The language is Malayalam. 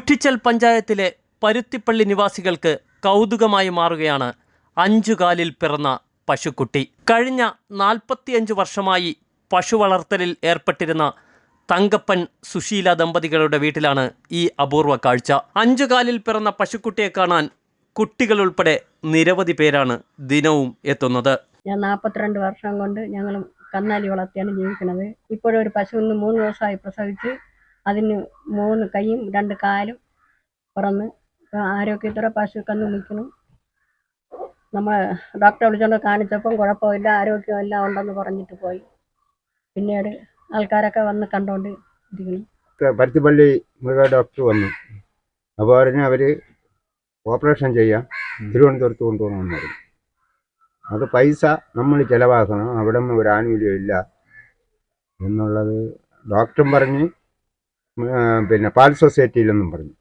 കുറ്റിച്ചൽ പഞ്ചായത്തിലെ പരുത്തിപ്പള്ളി നിവാസികൾക്ക് കൗതുകമായി മാറുകയാണ് അഞ്ചുകാലിൽ പിറന്ന പശുക്കുട്ടി. കഴിഞ്ഞ നാൽപ്പത്തിയഞ്ച് വർഷമായി പശു വളർത്തലിൽ ഏർപ്പെട്ടിരുന്ന തങ്കപ്പൻ സുശീല ദമ്പതികളുടെ വീട്ടിലാണ് ഈ അപൂർവ കാഴ്ച. അഞ്ചുകാലിൽ പിറന്ന പശുക്കുട്ടിയെ കാണാൻ കുട്ടികളുൾപ്പെടെ നിരവധി പേരാണ് ദിനവും എത്തുന്നത്. ഞാൻ നാൽപ്പത്തിരണ്ട് വർഷം കൊണ്ട് ഞങ്ങൾ കന്നാലി വളർത്തിയാണ് ജീവിക്കുന്നത്. ഇപ്പോഴൊരു പശുവിന് മൂന്ന് ദിവസമായി പ്രസവിച്ച് അതിന് മൂന്ന് കൈയും രണ്ട് കാലും പിറന്ന് ആരോഗ്യത്തോടെ പശുക്കന്ന് കന്ന് നിൽക്കണം. നമ്മൾ ഡോക്ടറെ വിളിച്ചുകൊണ്ട് കാണിച്ചപ്പം കുഴപ്പമില്ല ആരോഗ്യം എല്ലാം ഉണ്ടെന്ന് പറഞ്ഞിട്ട് പോയി. പിന്നീട് ആൾക്കാരൊക്കെ വന്ന് കണ്ടുകൊണ്ട് ഇരിക്കണം പരുത്തിപ്പള്ളി മൃഗ ഡോക്ടർ വന്നു. അപ്പോൾ പറഞ്ഞ് അവർ ഓപ്പറേഷൻ ചെയ്യാം. തിരുവനന്തപുരത്ത് കൊണ്ടുപോകണമെന്ന് പറഞ്ഞു അത് പൈസ നമ്മൾ ചിലവാക്കണം. അവിടെ ഒന്നും ഒരു ആനുകൂല്യം ഇല്ല. എന്നുള്ളത് ഡോക്ടറും പറഞ്ഞ് പിന്നെ പാൽ സൊസൈറ്റിയിലെന്നും പറഞ്ഞു.